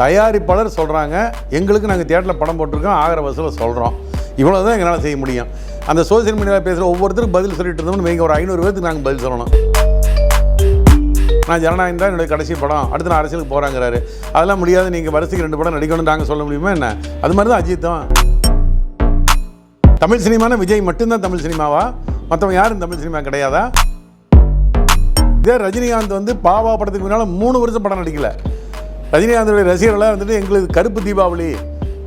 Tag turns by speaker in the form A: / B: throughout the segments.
A: தயாரிப்பாளர் சொல்கிறாங்க எங்களுக்கு நாங்கள் தியேட்டரில் படம் போட்டிருக்கோம் ஆகிற வசூலில் சொல்கிறோம் இவ்வளோ தான் எங்களால் செய்ய முடியும். அந்த சோசியல் மீடியாவில் பேசுகிற ஒவ்வொருத்தருக்கும் பதில் சொல்லிட்டு இருந்தோம்னு நீங்கள் ஒரு ஐநூறு பேருக்கு நாங்கள் பதில் சொல்லணும். நான் ஜனநாயகம் தான் என்னுடைய கடைசி படம். அடுத்து நான் அரசியலுக்கு போகிறாங்கிறாரு அதெல்லாம் முடியாது நீங்கள் வருஷத்துக்கு ரெண்டு படம் நடிக்கணும்னு நாங்கள் சொல்ல முடியுமா என்ன? அது மாதிரி தான். அஜித்தும் தமிழ் சினிமானா விஜய் மட்டும்தான் தமிழ் சினிமாவா? மற்றவங்க யாரும் தமிழ் சினிமா கிடையாதா? இதே ரஜினிகாந்த் வந்து பாவா படத்துக்கு முன்னால் மூணு வருஷம் படம் நடிக்கலை. ரஜினிகாந்தோடைய ரசிகர்களாக வந்துட்டு எங்களுக்கு கருப்பு தீபாவளி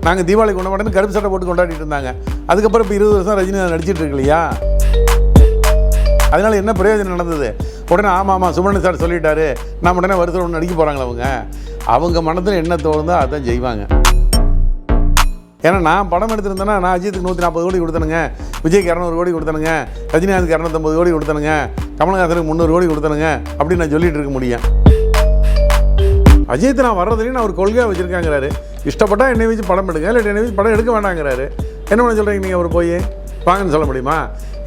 A: நாங்கள் தீபாவளி கொண்டாட கருப்பு சட்டை போட்டு கொண்டாடிட்டு இருந்தாங்க. அதுக்கப்புறம் இப்போ இருபது வருஷம் ரஜினிகாந்த் நடிச்சிட்டு இருக்கு இல்லையா? அதனால என்ன பிரயோஜனம் நடந்தது? உடனே ஆமாம் ஆமாம் சுமணன் சார் சொல்லிட்டாரு. நான் உடனே வருஷம் ஒன்று நடிக்க போகிறாங்களா அவங்க? அவங்க மனதில் என்ன தோணுதோ அதான் செய்வாங்க. ஏன்னா நான் படம் எடுத்திருந்தேன்னா நான் அஜித்துக்கு நூற்றி நாற்பது கோடி கொடுத்தனுங்க விஜய்க்கு இரநூறு கோடி கொடுத்தனுங்க ரஜினிகாந்துக்கு இரநூத்தம்பது கோடி கொடுத்தனுங்க கமலஹாசனுக்கு முந்நூறு கோடி கொடுத்தனுங்க அப்படின்னு நான் சொல்லிட்டு இருக்க முடியும். அஜித் நான் வர்றதுலேயும் நான் ஒரு கொள்கையாக வச்சுருக்காங்கிறாரு. இஷ்டப்பட்டால் என்னை வச்சு படம் எடுங்க இல்லை என்னை வச்சு படம் எடுக்க வேண்டாங்கிறாரு என்ன பண்ண சொல்கிறீங்க நீங்கள் அவர் போய்? வாங்கன்னு சொல்ல முடியுமா?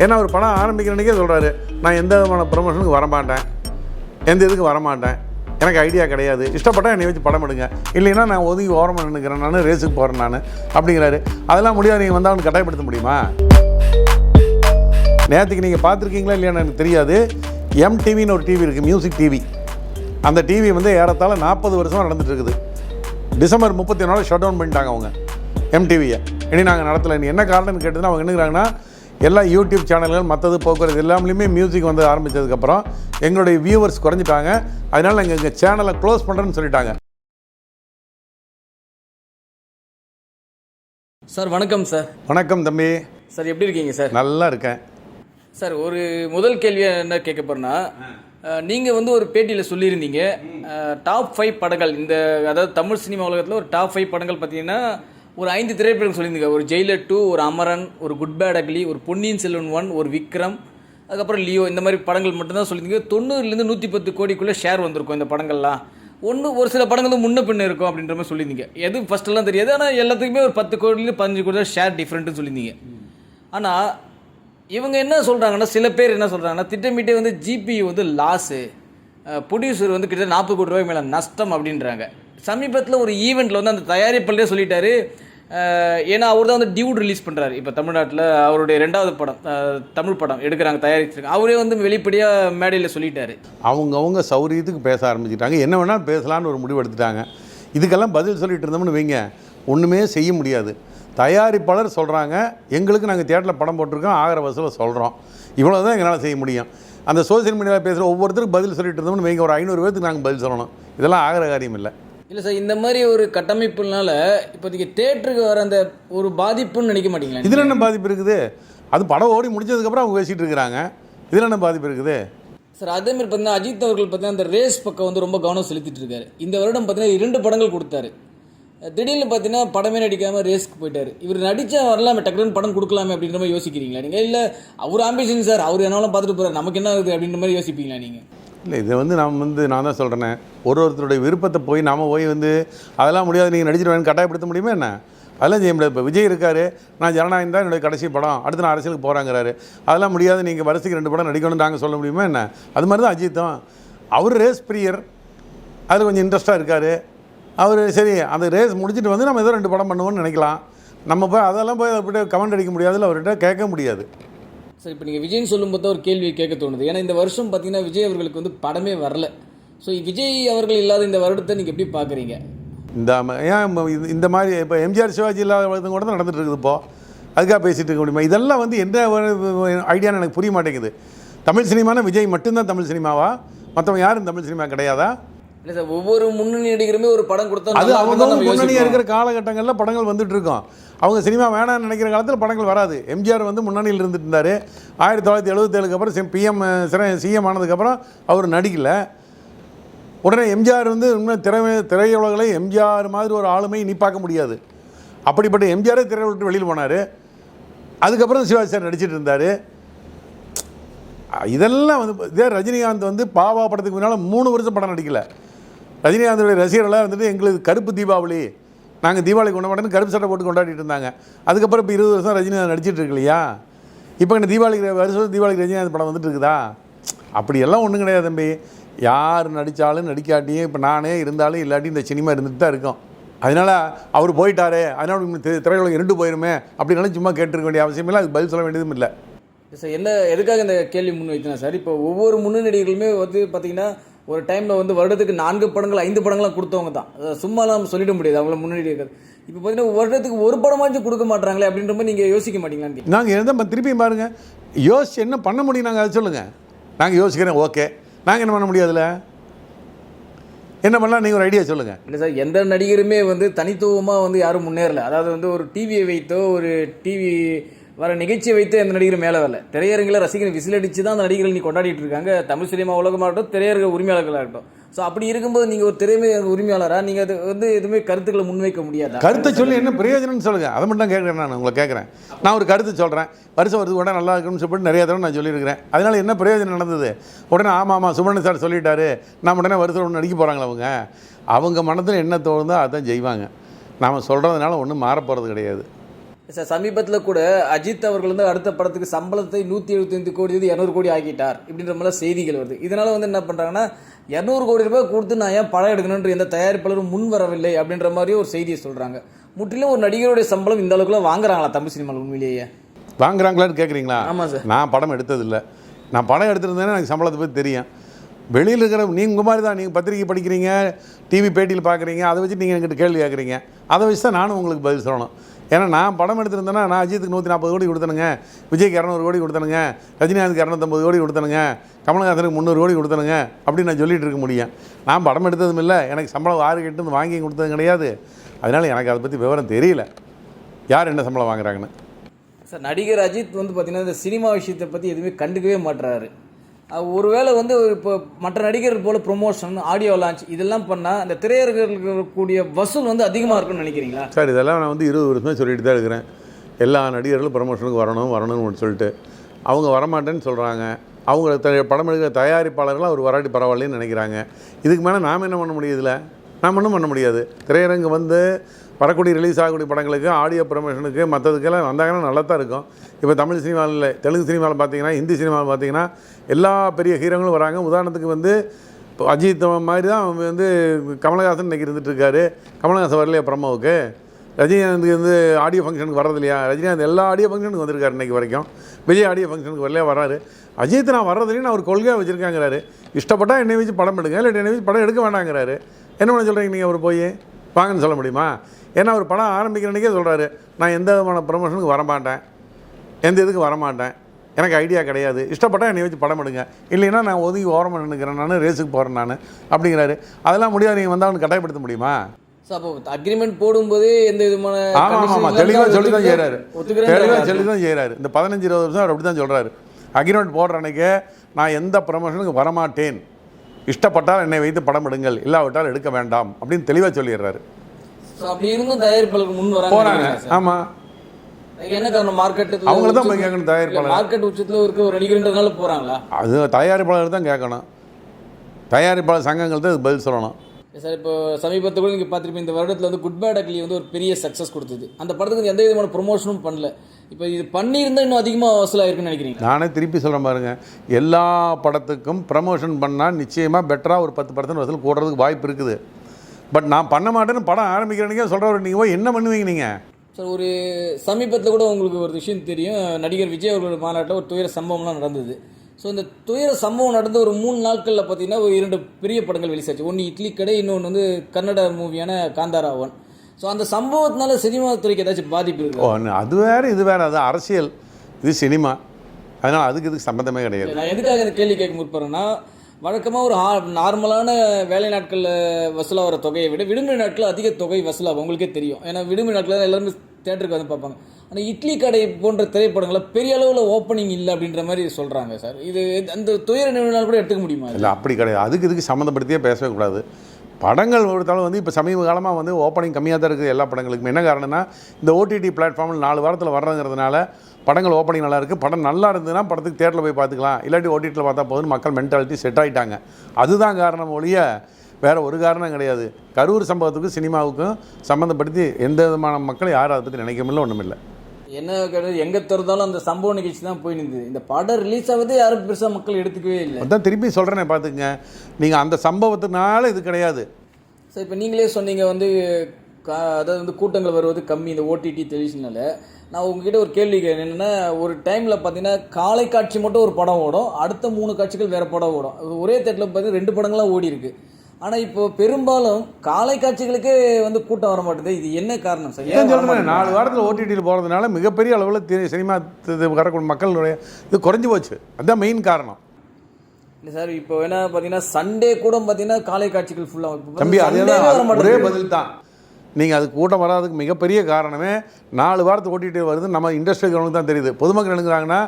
A: ஏன்னா அவர் படம் ஆரம்பிக்கிறன்னைக்கே சொல்கிறாரு நான் எந்த விதமான ப்ரொமோஷனுக்கு வரமாட்டேன். எந்த இதுக்கு வரமாட்டேன். எனக்கு ஐடியா கிடையாது. இஷ்டப்பட்டால் என்னை வச்சு படம் எடுங்க. இல்லைன்னா நான் ஒதுங்கி ஓரமாக நின்றுக்கிறேன் நான் ரேஸுக்கு போகிறேன் நான் அப்படிங்கிறாரு. அதெல்லாம் முடியாது நீங்கள் வந்தால் அவனுக்கு கட்டாயப்படுத்த முடியுமா? நேற்றுக்கு நீங்கள் பார்த்துருக்கீங்களா இல்லையான்னு எனக்கு தெரியாது. எம்டிவின்னு ஒரு டிவி இருக்குது மியூசிக் டிவி அந்த டிவி வந்து ஏறத்தாழ நாற்பது வருஷமாக நடந்துட்டு இருக்குது டிசம்பர் முப்பத்தி நாலு ஷட் டவுன் பண்ணிட்டாங்க அவங்க எம்டிவியை இனி நாங்கள் நடத்தலை. இனி என்ன காரணம்னு கேட்டதுன்னா அவங்க என்னங்கிறாங்கன்னா எல்லா யூடியூப் சேனல்கள் மற்றது போக்குவரத்து எல்லாமே மியூசிக் வந்து ஆரம்பித்ததுக்கப்புறம் எங்களுடைய வியூவர்ஸ் குறைஞ்சிட்டாங்க. அதனால் நாங்கள் எங்கள் சேனலை க்ளோஸ் பண்ணுறேன்னு சொல்லிட்டாங்க.
B: சார் வணக்கம் சார்.
A: வணக்கம் தம்பி.
B: சார் எப்படி இருக்கீங்க சார்?
A: நல்லா இருக்கேன்.
B: சார் ஒரு முதல் கேள்வி என்ன கேட்க போறேன்னா நீங்கள் வந்து ஒரு பேட்டியில் சொல்லியிருந்தீங்க. டாப் ஃபைவ் படங்கள். இந்த அதாவது தமிழ் சினிமா உலகத்தில் ஒரு டாப் ஃபைவ் படங்கள் பார்த்தீங்கன்னா ஒரு ஐந்து திரைப்படங்கள் சொல்லியிருந்தீங்க. ஒரு ஜெயிலர் டூ ஒரு அமரன் ஒரு குட் பேட் அக்லி ஒரு பொன்னியின் செல்வன் ஒன் ஒரு விக்ரம் அதுக்கப்புறம் லியோ இந்த மாதிரி படங்கள் மட்டும்தான் சொல்லியிருந்தீங்க. தொண்ணூறுலேருந்து நூற்றி பத்து கோடிக்குள்ளே ஷேர் வந்திருக்கும் இந்த படங்கள்லாம். ஒன்று ஒரு சில படங்கள் வந்து முன்ன பின்ன இருக்கும் அப்படின்ற மாதிரி சொல்லியிருந்தீங்க. எது ஃபஸ்ட்டெல்லாம் தெரியாது. ஆனால் எல்லாத்துக்குமே ஒரு பத்து கோடியிலேருந்து பதினஞ்சு கோடி ஷேர் டிஃப்ரெண்ட்டுன்னு சொல்லியிருந்தீங்க. ஆனால் இவங்க என்ன சொல்கிறாங்கன்னா சில பேர் என்ன சொல்கிறாங்கன்னா திட்டமிட்டே வந்து ஜிபி வந்து லாஸு ப்ரொடியூசர் வந்து கிட்ட நாற்பது கோடி ரூபாய் மேலே நஷ்டம் அப்படின்றாங்க. சமீபத்தில் ஒரு ஈவெண்ட்டில் வந்து அந்த தயாரிப்பிலே சொல்லிட்டாரு. ஏன்னா அவர் தான் வந்து டியூட் ரிலீஸ் பண்ணுறாரு இப்போ தமிழ்நாட்டில் அவருடைய ரெண்டாவது படம் தமிழ் படம் எடுக்கிறாங்க தயாரிச்சிருக்காங்க. அவரே வந்து வெளிப்படையாக மேடையில் சொல்லிட்டாரு.
A: அவங்கவுங்க சௌரியத்துக்கு பேச ஆரம்பிச்சிட்டாங்க. என்ன வேணால் பேசலான்னு ஒரு முடிவு எடுத்துட்டாங்க. இதுக்கெல்லாம் பதில் சொல்லிட்டு இருந்தோம்னு வைங்க. ஒன்றுமே செய்ய முடியாது. தயாரிப்பாளர் சொல்கிறாங்க எங்களுக்கு நாங்கள் தியேட்டரில் படம் போட்டிருக்கோம் ஆகிற வசூலில் சொல்கிறோம் இவ்வளோ தான் எங்களால் செய்ய முடியும். அந்த சோசியல் மீடியாவில் பேசுகிற ஒவ்வொருத்தருக்கும் பதில் சொல்லிட்டு இருந்தோம்னு வைங்க ஒரு ஐநூறு பேருக்கு நாங்கள் பதில் சொல்லணும். இதெல்லாம் ஆகிற காரியம் இல்லை.
B: இல்லை சார் இந்த மாதிரி ஒரு கட்டமைப்புனால இப்போதைக்கு தேட்டருக்கு வர அந்த ஒரு பாதிப்புன்னு நினைக்க மாட்டீங்களா
A: இதில் என்ன பாதிப்பு இருக்குது? அது படம் ஓடி முடிச்சதுக்கப்புறம் அவங்க பேசிகிட்டு இருக்கிறாங்க. இதில் என்ன பாதிப்பு இருக்குது?
B: சார் அதே மாதிரி பார்த்தீங்கன்னா அஜித் அவர்கள் பார்த்தீங்கன்னா அந்த ரேஸ் பக்கம் வந்து ரொம்ப கவனம் செலுத்திட்டு இருக்காரு. இந்த வருடம் பார்த்தீங்கன்னா இரண்டு படங்கள் கொடுத்தாரு. திடீர்னு பார்த்தீங்கன்னா படமே நடிக்காமல் ரேஸ்க்கு போயிட்டார். இவர் நடித்தா வரலாமே டக்குனு படம் கொடுக்கலாமே அப்படின்ற மாதிரி யோசிக்கிறீங்களா நீங்கள் இல்லை அவர் ஆம்பிஷன் சார் அவர் என்னாலும் பார்த்துட்டு போகிறார் நமக்கு என்ன இருக்குது அப்படின்ற மாதிரி யோசிப்பீங்களா நீங்கள்
A: இல்லை இதை வந்து நான் வந்து நான் தான் சொல்கிறேன் ஒரு ஒருத்தருடைய விருப்பத்தை போய் நாம போய் வந்து அதெல்லாம் முடியாது நீங்கள் நடிச்சிருவேன் கட்டாயப்படுத்த முடியுமா என்ன? அதெல்லாம் செய்ய முடியாது. இப்போ விஜய் இருக்கார் நான் ஜனநாயகம் தான் என்னுடைய கடைசி படம் அடுத்து நான் அரசியலுக்கு போகிறாங்கிறாரு அதெல்லாம் முடியாது நீங்கள் வருஷத்துக்கு ரெண்டு படம் நடிக்கணும்னு நாங்கள் சொல்ல முடியுமா என்ன? அது மாதிரி தான் அஜித்தும். அவர் ரேஸ் பிரியர் அதில் கொஞ்சம் இன்ட்ரெஸ்ட்டாக இருக்கார். அவர் சரி அந்த ரேஸ் முடிச்சுட்டு வந்து நம்ம ஏதோ ரெண்டு படம் பண்ணுவோம்னு நினைக்கலாம். நம்ம போய் அதெல்லாம் போய் அவர்கிட்ட கமெண்ட் அடிக்க முடியாதுல்ல அவர்கிட்ட கேட்க முடியாது.
B: சார் இப்போ நீங்கள் விஜய்னு சொல்லும்போது ஒரு கேள்வி கேட்க தோணுது. ஏன்னா இந்த வருஷம் பார்த்தீங்கன்னா விஜய் அவர்களுக்கு வந்து படமே வரல. ஸோ விஜய் அவர்கள் இல்லாத இந்த வருடத்தை நீங்கள் எப்படி பார்க்குறீங்க?
A: இந்த ஏன் இந்த மாதிரி இப்போ எம்ஜிஆர் சிவாஜி இல்லாத கூட தான் நடந்துட்டு இருக்குது இப்போ. அதுக்காக பேசிகிட்டு இருக்க முடியுமா? இதெல்லாம் வந்து எந்த ஐடியான்னு எனக்கு புரிய மாட்டேங்குது. தமிழ் சினிமானா விஜய் மட்டும்தான் தமிழ் சினிமாவா? மற்றவங்க யாரும் தமிழ் சினிமா கிடையாதா?
B: இல்லை சார் ஒவ்வொரு முன்னணி நடிகருமே ஒரு படம் கொடுத்தா
A: அது அவங்க முன்னணியாக. இருக்கிற காலகட்டங்களில் படங்கள் வந்துட்டு இருக்கோம். அவங்க சினிமா வேணாம்னு நினைக்கிற காலத்தில் படங்கள் வராது. எம்ஜிஆர் வந்து முன்னணியில் இருந்துட்டு இருந்தார். ஆயிரத்தி தொள்ளாயிரத்தி எழுபத்தேழுக்கு அப்புறம் பிஎம் சிஎம் ஆனதுக்கப்புறம் அவர் நடிக்கலை. உடனே எம்ஜிஆர் வந்து இன்னும் திரை திரையுலகளை எம்ஜிஆர் மாதிரி ஒரு ஆளுமை நீ பார்க்க முடியாது. அப்படிப்பட்ட எம்ஜிஆரே திரையை விட்டு வெளியில் போனார். அதுக்கப்புறம் சிவாஜி சார் நடிச்சிட்டு இருந்தார். இதெல்லாம் வந்து இதே ரஜினிகாந்த் வந்து பாவா படத்துக்கு முன்னால் மூணு வருஷம் படம் நடிக்கலை. ரஜினிகாந்தோடைய ரசிகர்களாக வந்துட்டு எங்களுக்கு கருப்பு தீபாவளி. நாங்கள் தீபாவளி கொண்ட மாட்டோம்னு கருப்பு சட்டை போட்டு கொண்டாடிட்டு இருந்தாங்க. அதுக்கப்புறம் இப்போ இருபது வருஷம் ரஜினிகாந்த் நடிச்சிட்டு இருக்கு இல்லையா? இப்போ இந்த தீபாவளிக்கு வருஷம் தீபாவளிக்கு ரஜினிகாந்த் படம் வந்துட்டு இருக்குதா? அப்படியெல்லாம் ஒன்றும் கிடையாது தம்பி. யார் நடித்தாலும் நடிக்காட்டியும் இப்போ நானே இருந்தாலும் இல்லாட்டி இந்த சினிமா இருந்துட்டு தான் இருக்கும். அதனால் அவர் போயிட்டாரு. அதனால் திரையுலகம் இருண்டு போயிருமே அப்படின்னாலும் சும்மா கேட்டிருக்க வேண்டிய அவசியம் இல்லை. அதுக்கு பதில் சொல்ல வேண்டியதும் இல்லை.
B: சார் என்ன எதுக்காக இந்த கேள்வி முன் வைக்கிறேன் சார் இப்போ ஒவ்வொரு முன்னணி நடிகர்களுமே வந்து பார்த்தீங்கன்னா ஒரு டைமில் வந்து வருடத்துக்கு நான்கு படங்கள் ஐந்து படங்கள்லாம் கொடுத்தவங்க தான். சும்மாலாம் நம்ம சொல்லிட முடியாது. அவங்கள முன்னணி நடிகர்கள் இப்போ பார்த்தீங்கன்னா வருடத்துக்கு ஒரு படமாச்சும் கொடுக்க மாட்டாங்களே அப்படின்ற மாதிரி நீங்கள் யோசிக்க கேட்கிறேன்.
A: நாங்கள் இருந்தால் திருப்பியும் பாருங்க. யோசிச்சு என்ன பண்ண முடியும் நாங்கள் அதை சொல்லுங்கள் நாங்கள் யோசிக்கிறேன் ஓகே. நாங்கள் என்ன பண்ண முடியாதுல என்ன பண்ணலாம் நீங்கள் ஒரு ஐடியா சொல்லுங்கள்
B: இல்லை சார் எந்த நடிகருமே வந்து தனித்துவமாக வந்து யாரும் முன்னேறல. அதாவது வந்து ஒரு டிவியை வைத்தோ ஒரு டிவி வர நிகழ்ச்சி வைத்து அந்த நடிகர் மேலே வரல. திரையரங்கில் ரசிகர் விசில் அடிச்சு தான் அந்த நடிகர்கள் நீ கொண்டாடிட்டு இருக்காங்க. தமிழ் சினிமா உலகமாக இருக்கட்டும் திரையரங்க உரிமையாளர்களாக இருக்கட்டும் ஸோ அப்படி இருக்கும்போது நீங்கள் ஒரு திரைமை உரிமையாளராக நீங்கள் அது வந்து எதுவுமே கருத்துக்களை முன்வைக்க முடியாது?
A: கருத்தை சொல்லி என்ன பிரயோஜனம்னு சொல்லுங்கள் அதை மட்டும் தான் கேட்குறேன் நான் உங்களை கேட்குறேன். நான் ஒரு கருத்து சொல்கிறேன் வருஷம் வருது உடனே நல்லா இருக்குன்னு சொல்லிட்டு நிறைய தடவை நான் சொல்லியிருக்கிறேன். அதனால் என்ன பிரயோஜனம் நடந்தது? உடனே ஆமாம் ஆமாம் சுமணன் சார் சொல்லிட்டாரு. நம்ம உடனே வருஷம் ஒன்று நடிக்க போகிறாங்களா அவங்க? அவங்க மனத்தில் என்ன தோணுதோ அதான் செய்வாங்க. நாம் சொல்கிறதுனால ஒன்றும் மாறப்போகிறது கிடையாது.
B: சார் சமீபத்தில் கூட அஜித் அவர்கள் வந்து அடுத்த படத்துக்கு சம்பளத்தை நூற்றி எழுபத்தைந்து கோடி இது இரநூறு கோடி ஆக்கிட்டார் இப்படின்ற மாதிரிலாம் செய்திகள் வருது. இதனால வந்து என்ன பண்ணுறாங்கன்னா இரநூறு கோடி ரூபாய் கொடுத்து நான் ஏன் படம் எடுக்கணுன்ற எந்த தயாரிப்பாளரும் முன் வரவில்லை அப்படின்ற மாதிரி ஒரு செய்தியை சொல்கிறாங்க முற்றிலும் ஒரு நடிகருடைய சம்பளம் இந்த அளவுக்குலாம் வாங்குறாங்களா தமிழ் சினிமாவில் உண்மையிலேயே?
A: வாங்குறாங்களான்னு கேட்குறீங்களா
B: ஆமாம் சார்.
A: நான் படம் எடுத்ததில்லை. நான் படம் எடுத்திருந்தேன்னா எனக்கு சம்பளத்தை பற்றி தெரியும். வெளியில் இருக்கிற நீங்கள் மாதிரி தான் நீங்கள் பத்திரிக்கை படிக்கிறீங்க டிவி பேட்டியில் பார்க்குறீங்க அதை வச்சு நீங்கள் என்கிட்ட கேள்வி கேட்குறீங்க அதை வச்சு தான் நானும் உங்களுக்கு பதில் சொல்லணும். ஏன்னா நான் படம் எடுத்திருந்தேன்னா நான் அஜித்துக்கு நூற்றி நாற்பது கோடி கொடுத்தனுங்க விஜய்க்கு இரநூறு கோடி கொடுத்தனுங்க ரஜினிகாந்துக்கு இரநூத்தம்பது கோடி கொடுத்தனுங்க கமலஹாசனுக்கு முந்நூறு கோடி கொடுத்தனுங்க அப்படின்னு நான் சொல்லிட்டு இருக்க முடியும். நான் படம் எடுத்ததும் இல்லை எனக்கு சம்பளம் ஆறு கெட்டு வாங்கி கொடுத்ததும் கிடையாது. அதனால் எனக்கு அதை பற்றி விவரம் தெரியல. யார் என்ன சம்பளம் வாங்குறாங்கன்னு?
B: சார் நடிகர் அஜித் வந்து பார்த்தீங்கன்னா இந்த சினிமா விஷயத்தை பற்றி எதுவுமே கண்டுக்கவே மாட்டுறாரு ஒருவேளை வந்து இப்போ மற்ற நடிகர்கள் போல் ப்ரொமோஷன் ஆடியோ லான்ச் இதெல்லாம் பண்ணால் அந்த திரையர்களுக்கு கூடிய வசூல் வந்து அதிகமாக இருக்கும்னு நினைக்கிறீங்களா?
A: சார் இதெல்லாம் நான் வந்து இருபது வருஷமாக சொல்லிட்டு தான் இருக்கிறேன். எல்லா நடிகர்களும் ப்ரொமோஷனுக்கு வரணும் வரணும்னு சொல்லிட்டு. அவங்க வரமாட்டேன்னு சொல்கிறாங்க அவங்க த- படம் எடுக்கிற தயாரிப்பாளர்கள் அவர் வராட்டி பரவாயில்லைன்னு நினைக்கிறாங்க. இதுக்கு மேலே நாம் என்ன பண்ண முடியுதுல நாம் ஒன்றும் பண்ண முடியாது. திரையரங்கு வந்து வரக்கூடிய ரிலீஸ் ஆகக்கூடிய படங்களுக்கு ஆடியோ ப்ரமோஷனுக்கு மற்றதுக்கெல்லாம் வந்தாங்கன்னா நல்லா தான் இருக்கும். இப்போ தமிழ் சினிமாவில் தெலுங்கு சினிமாவில் பார்த்தீங்கன்னா ஹிந்தி சினிமாவில் பார்த்தீங்கன்னா எல்லா பெரிய ஹீரோங்களும் வராங்க. உதாரணத்துக்கு வந்து இப்போ அஜித் மாதிரி தான் வந்து கமலஹாசன் இன்றைக்கி இருந்துட்டுருக்காரு. கமலஹாசன் வரலையா பிரம்மாவுக்கு ரஜினிகாந்த் வந்து ஆடியோ ஃபங்க்ஷனுக்கு வர்றது இல்லையா ரஜினிகாந்த் எல்லா ஆடியோ ஃபங்க்ஷனுக்கு வந்திருக்காரு இன்றைக்கி வரைக்கும். விஜய் ஆடியோ ஃபங்க்ஷனுக்கு வரலையா? வராரு. அஜித் நான் வர்றதுலேயும் ஒரு கொள்கையாக வச்சுருக்காங்கிறாரு. இஷ்டப்பட்டால் என்னை வச்சு படம் எடுங்க இல்லை என்னை வச்சு படம் எடுக்க வேண்டாங்கிறாரு. என்ன பண்ண சொல்கிறீங்க? நீங்கள் அவர் போய் வாங்கன்னு சொல்ல முடியுமா? ஏன்னா அவர் படம் ஆரம்பிக்கிற அன்னைக்கே சொல்கிறாரு நான் எந்த விதமான ப்ரமோஷனுக்கு வரமாட்டேன். எந்த இதுக்கு வரமாட்டேன். எனக்கு ஐடியா கிடையாது. இஷ்டப்பட்டா என்னை வச்சு படம் எடுங்க. இல்லைன்னா நான் ஒதுங்கி ஓரமாக நினைக்கிறேன் நான் ரேஸுக்கு போகிறேன் நான் அப்படிங்கிறாரு. அதெல்லாம் முடியாது. நீங்கள் வந்தால் அவனுக்கு கட்டாயப்படுத்த முடியுமா?
B: அக்ரிமெண்ட் போடும்போதே எந்த விதமான
A: ஆமாம் ஆமாம் தெளிவாக சொல்லி தான் செய்கிறாரு தெளிவாக சொல்லி தான் செய்கிறாரு இந்த பதினஞ்சு இருபது வருஷம் அவர் அப்படி தான் சொல்கிறாரு அக்ரிமெண்ட் போடுற அன்னைக்கு நான் எந்த ப்ரமோஷனுக்கு வரமாட்டேன். இஷ்டப்பட்டால் என்னை வைத்து படம் எடுங்கள் இல்லாவிட்டால் எடுக்க வேண்டாம் அப்படின்னு தெளிவாக சொல்லிடுறாரு.
B: காரணம்? மார்க்கெட்டுக்கு
A: அவங்கள தான் போய் கேட்கணும் தயாரிப்பாளர்
B: மார்க்கெட் உச்சத்தில் இருக்க ஒரு நடிகர்ன்றதுனால போகிறாங்களா
A: அது தயாரிப்பாளர் தான் கேட்கணும். தயாரிப்பாளர் சங்கங்கள் தான் பதில் சொல்லணும்.
B: சார் இப்போ சமீபத்தில் கூட நீங்கள் பார்த்துருப்பீங்க இந்த வருடத்தில் வந்து குட் பேட் அக்லி வந்து ஒரு பெரிய சக்ஸஸ் கொடுத்தது. அந்த படத்துக்கு எந்த விதமான ப்ரொமோஷனும் பண்ணல. இப்போ இது பண்ணியிருந்தா இன்னும் அதிகமாக வசூலாயிருக்குன்னு நினைக்கிறீங்க
A: நானே திருப்பி சொல்கிறேன் பாருங்க. எல்லா படத்துக்கும் ப்ரமோஷன் பண்ணால் நிச்சயமாக பெட்டராக ஒரு பத்து பர்சன்ட் வசூல் கூடுறதுக்கு வாய்ப்பு இருக்குது. பட் நான் பண்ண மாட்டேன்னு படம் ஆரம்பிக்கிறேன்னே சொல்கிறவர் நீங்கள் போய் என்ன பண்ணுவீங்க நீங்கள்
B: சார் ஒரு சமீபத்தில் கூட உங்களுக்கு ஒரு விஷயம் தெரியும். நடிகர் விஜய் அவர்களோட மாநாட்டில் ஒரு துயர சம்பவம்லாம் நடந்தது. ஸோ இந்த துயர சம்பவம் நடந்த ஒரு மூணு நாட்களில் பார்த்தீங்கன்னா ஒரு இரண்டு பெரிய படங்கள் வெளிச்சாச்சு ஒன்று இட்லி கடை இன்னொன்று வந்து கன்னட மூவியான காந்தாரா ஒன் ஸோ அந்த சம்பவத்தினால சினிமா துறைக்கு ஏதாச்சும் பாதிப்பு இருக்கு?
A: அது வேறு இது வேறு. அது அரசியல். இது சினிமா. அதனால் அதுக்கு இதுக்கு சம்மந்தமே கிடையாது.
B: நான் எதுக்காக இந்த கேள்வி கேட்க முற்படுறேன்னா வழக்கமாக ஒரு நார்மலான வேலை நாட்களில் வசூலாக வர தொகையை விட விடுமுறை நாட்களில் அதிக தொகை வசூலாகும். உங்களுக்கே தெரியும். ஏன்னா விடுமுறை நாட்களில் எல்லாருமே தேட்டருக்கு வந்து பார்ப்பாங்க. ஆனால் இட்லி கடை போன்ற திரைப்படங்களை பெரிய அளவில் ஓப்பனிங் இல்லை அப்படின்ற மாதிரி சொல்கிறாங்க சார். இது அந்த துயர நிறுவனால் கூட எடுத்துக்க முடியுமா
A: இல்லை அப்படி கிடையாது. அதுக்கு இதுக்கு சம்மந்தப்படுத்தியே பேசவே கூடாது. படங்கள் ஒருத்தாலும் வந்து இப்போ சமீப காலமாக வந்து ஓப்பனிங் கம்மியாக தான் இருக்குது எல்லா படங்களுக்கும். என்ன காரணம்னா இந்த ஓடிடி பிளாட்ஃபார்மில் நாலு வாரத்தில் வர்றதுங்கிறதுனால படங்கள் ஓப்பனிங் நல்லா இருக்குது படம் நல்லா இருந்ததுன்னா படத்துக்கு தேட்டரில் போய் பார்த்துக்கலாம். இல்லாட்டி ஓடிடியில் பார்த்தா போதும் மக்கள் மென்டாலிட்டி செட் ஆகிட்டாங்க அதுதான் காரணம் ஒழிய வேறு ஒரு காரணம் கிடையாது. கரூர் சம்பவத்துக்கும் சினிமாவுக்கும் சம்மந்தப்படுத்தி எந்த விதமான மக்கள் யாரும் அதை பற்றி நினைக்கமில்ல ஒன்றும் இல்லை
B: என்ன கிடையாது எங்கே திறந்தாலும் அந்த சம்பவ நிகழ்ச்சி தான் போய் நிற்குது இந்த படம் ரிலீஸ் ஆகுதே யாரும் பெருசாக மக்கள் எடுத்துக்கவே இல்லை.
A: அதான் திருப்பி சொல்கிறேனே பார்த்துங்க நீங்கள் அந்த சம்பவத்தினால இது கிடையாது.
B: சார் இப்போ நீங்களே சொன்னீங்க வந்து கா அதாவது வந்து கூட்டங்கள் வருவது கம்மி இந்த ஓடிடி டெலிவிஷனால நான் உங்ககிட்ட ஒரு கேள்வி என்னென்னா ஒரு டைமில் பார்த்தீங்கன்னா காலை காட்சி மட்டும் ஒரு படம் ஓடும். அடுத்த மூணு காட்சிகள் வேறு படம் ஓடும். ஒரே தேட்டரில் பார்த்தீங்கன்னா ரெண்டு படங்களாம் ஓடி இருக்கு ஆனால் இப்போ பெரும்பாலும் காலை காட்சிகளுக்கே வந்து கூட்டம் வர மாட்டேங்குது. இது என்ன காரணம் சார்?
A: ஏன் சொல்கிறேன் நாலு வாரத்தில் ஓடிடியில் போகிறதுனால மிகப்பெரிய அளவில் சினிமா வரக்கூடிய மக்களுடைய இது குறைஞ்சி போச்சு. அதுதான் மெயின் காரணம்.
B: இல்லை சார் இப்போ என்ன பார்த்தீங்கன்னா சண்டே கூட பார்த்தீங்கன்னா காலை காட்சிகள் ஃபுல்லாக
A: தம்பி ஒரே பதில் தான். நீங்கள் அது கூட்டம் வராதுக்கு மிகப்பெரிய காரணமே நாலு வாரத்து ஓட்டிகிட்டு வருது. நம்ம இண்டஸ்ட்ரி கவர்மெண்ட் தான் தெரியுது. பொதுமக்கள் நினைக்கிறாங்கன்னா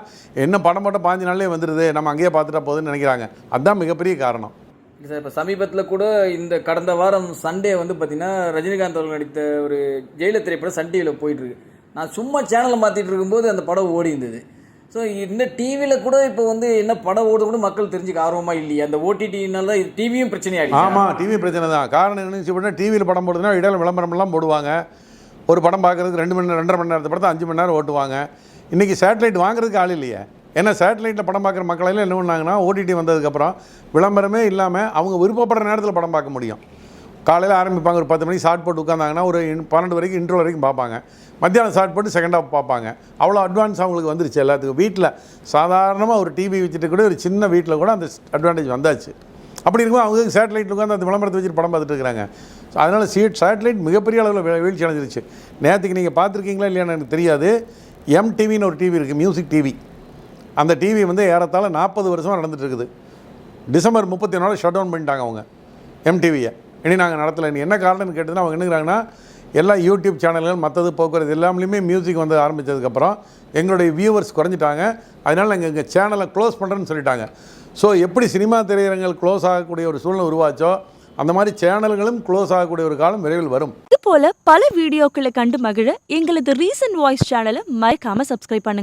A: என்ன படம் மட்டும் பாஞ்சு நாள்லேயே வந்துடுது நம்ம அங்கேயே பார்த்துட்டா போதுன்னு நினைக்கிறாங்க. அதுதான் மிகப்பெரிய காரணம்.
B: இல்லை சார் இப்போ சமீபத்தில் கூட இந்த கடந்த வாரம் சண்டே வந்து பார்த்திங்கன்னா ரஜினிகாந்த் அவர்கள் நடித்த ஒரு ஜெயில திரைப்படம் சன் டிவியில் போயிட்டுருக்கு. நான் சும்மா சேனலை மாற்றிட்டு இருக்கும்போது அந்த படம் ஓடி இருந்தது. ஸோ இந்த டிவியில் கூட இப்போ வந்து என்ன படம் ஓடுது கூட மக்கள் தெரிஞ்சுக்க ஆர்வமாக இல்லையே. அந்த ஓடிடினால டிவியும் பிரச்சனையாக
A: ஆமாம் டிவியும் பிரச்சனை தான். காரணம் என்னன்னு சொன்னால் டிவியில் படம் போடுதுன்னா இடையில விளம்பரம்லாம் போடுவாங்க. ஒரு படம் பார்க்குறதுக்கு ரெண்டு மணி நேரம் ரெண்டரை மணி நேரத்தை படத்தை அஞ்சு மணி நேரம் ஓட்டுவாங்க. இன்றைக்கி சேட்டலைட் வாங்குறதுக்கு ஆள் இல்லையே. ஏன்னா சேட்டலைட்டில் படம் பார்க்குற மக்களெல்லாம் என்ன பண்ணாங்கன்னா ஓடிடி வந்ததுக்கப்புறம் விளம்பரமே இல்லாமல் அவங்க விருப்பப்படுற நேரத்தில் படம் பார்க்க முடியும். காலையில் ஆரம்பிப்பாங்க ஒரு பத்து மணிக்கு ஷார்ட் போட்டு உட்காந்தாங்கன்னா ஒரு பன்னெண்டு வரைக்கும் இன்ட்ரோ வரைக்கும் பார்ப்பாங்க. மத்தியானம் ஷார்ட் போட்டு செகண்ட் ஆஃப் பார்ப்பாங்க. அவ்வளோ அட்வான்ஸ் அவங்களுக்கு வந்துருச்சு எல்லாத்துக்கும். வீட்டில் சாதாரணமாக ஒரு டிவி வச்சுட்டு கூட ஒரு சின்ன வீட்டில் கூட அந்த அட்வான்டேஜ் வந்தாச்சு. அப்படி இருக்கும்போது அவங்க சேட்டலைட் உட்காந்து அந்த விளம்பரத்தை வச்சுட்டு படம் பார்த்துட்டு இருக்கிறாங்க. அதனால் சீட் சேட்டலைட் மிகப்பெரிய அளவில் வீழ்ச்சி அடைஞ்சிருச்சு. நேற்றுக்கு நீங்கள் பார்த்துருக்கீங்களா இல்லையான்னு எனக்கு தெரியாது. எம்டிவின்னு ஒரு டிவி இருக்குது மியூசிக் டிவி அந்த டிவி வந்து ஏறத்தாழ நாற்பது வருஷமாக நடந்துகிட்டு இருக்குது டிசம்பர் முப்பத்தி நாலு ஷட் டவுன் பண்ணிட்டாங்க அவங்க எம்டிவியை இனி நாங்கள் நடத்தலை. என்ன காரணம்னு கேட்டதுன்னா அவங்க என்னங்கிறாங்கன்னா எல்லா யூடியூப் சேனல்கள் மற்றது போக்குவரத்து எல்லாமே மியூசிக் வந்து ஆரம்பித்ததுக்கப்புறம் எங்களுடைய வியூவர்ஸ் குறைஞ்சிட்டாங்க. அதனால் நாங்கள் எங்கள் சேனலை க்ளோஸ் பண்ணுறேன்னு சொல்லிட்டாங்க. ஸோ எப்படி சினிமா திரையரங்கள் க்ளோஸ் ஆகக்கூடிய ஒரு சூழ்நிலை உருவாச்சோ அந்த மாதிரி சேனல்களும் க்ளோஸ் ஆகக்கூடிய ஒரு காலம் விரைவில் வரும்.
C: இது போல பல வீடியோக்களை கண்டு மகிழ எங்களது ரீசன்ட் வாய்ஸ் சேனலை மறைக்காம சப்ஸ்கிரைப் பண்ணுங்க.